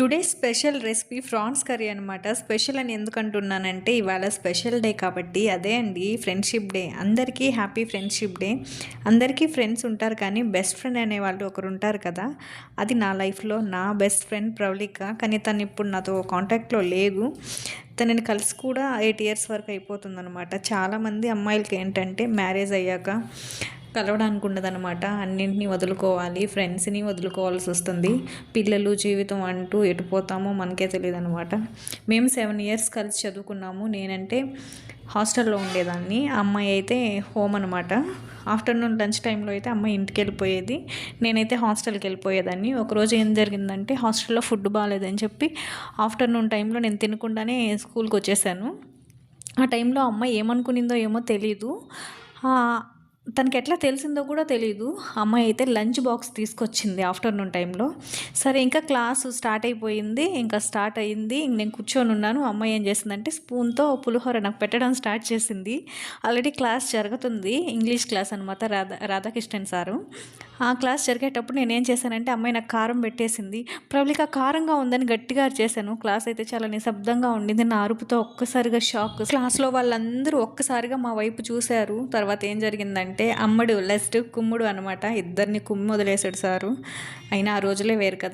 Today special recipe prawns curry అనమాట special అని ఎందుకంటున్నానంటే ఇవాళ స్పెషల్ డే కాబట్టి అదే అండి ఫ్రెండ్షిప్ డే. అందరికీ హ్యాపీ ఫ్రెండ్షిప్ డే. అందరికీ ఫ్రెండ్స్ ఉంటారు కానీ బెస్ట్ ఫ్రెండ్ అనే వాళ్ళు ఒకరు ఉంటారు కదా. అది నా లైఫ్లో నా బెస్ట్ ఫ్రెండ్ ప్రవళిక కానీ తను ఇప్పుడు నాతో కాంటాక్ట్లో లేదు. తనని కలిసి కూడా ఎయిట్ ఇయర్స్ వరకు అయిపోతుందనమాట చాలామంది అమ్మాయిలకి ఏంటంటే మ్యారేజ్ అయ్యాక కలవడానికి ఉండదన్నమాట. అన్నింటినీ వదులుకోవాలి ఫ్రెండ్స్ని వదులుకోవాల్సి వస్తుంది. పిల్లలు జీవితం అంటూ ఎటుపోతామో మనకే తెలియదు అనమాట మేము సెవెన్ ఇయర్స్ కలిసి చదువుకున్నాము. నేనంటే హాస్టల్లో ఉండేదాన్ని. అమ్మాయి అయితే హోమ్ అనమాట ఆఫ్టర్నూన్ లంచ్ టైంలో అయితే అమ్మాయి ఇంటికి వెళ్ళిపోయేది. నేనైతే హాస్టల్కి వెళ్ళిపోయేదాన్ని. ఒకరోజు ఏం జరిగిందంటే హాస్టల్లో ఫుడ్ బాగాలేదని చెప్పి ఆఫ్టర్నూన్ టైంలో నేను తినకుండానే స్కూల్కి వచ్చేసాను. ఆ టైంలో అమ్మాయి ఏమనుకునిందో ఏమో తెలీదు. తనకి ఎట్లా తెలిసిందో కూడా తెలియదు అమ్మాయి అయితే లంచ్ బాక్స్ తీసుకొచ్చింది ఆఫ్టర్నూన్ టైంలో. సరే ఇంకా క్లాసు స్టార్ట్ అయిపోయింది. ఇంకా స్టార్ట్ అయ్యింది నేను కూర్చొని ఉన్నాను. అమ్మాయి ఏం చేసిందంటే స్పూన్తో పులిహోర నాకు పెట్టడం స్టార్ట్ చేసింది. ఆల్రెడీ క్లాస్ జరుగుతుంది. ఇంగ్లీష్ క్లాస్ అనమాట రాధా రాధాకృష్ణన్ సారు. ఆ క్లాస్ జరిగేటప్పుడు నేనేం చేశానంటే అమ్మాయి నాకు కారం పెట్టేసింది. ప్రబలిక కారంగా ఉందని గట్టిగా చేశాను క్లాస్ అయితే చాలా నిశ్శబ్దంగా ఉండింది. నా అరుపుతో ఒక్కసారిగా షాక్. క్లాస్లో వాళ్ళందరూ ఒక్కసారిగా మా వైపు చూశారు. తర్వాత ఏం జరిగిందంటే అమ్మడు లెస్ట్ కుమ్ముడు అనమాట ఇద్దరిని కుమ్మి వదిలేశాడు సారు. అయినా ఆ రోజులే వేరు కదా.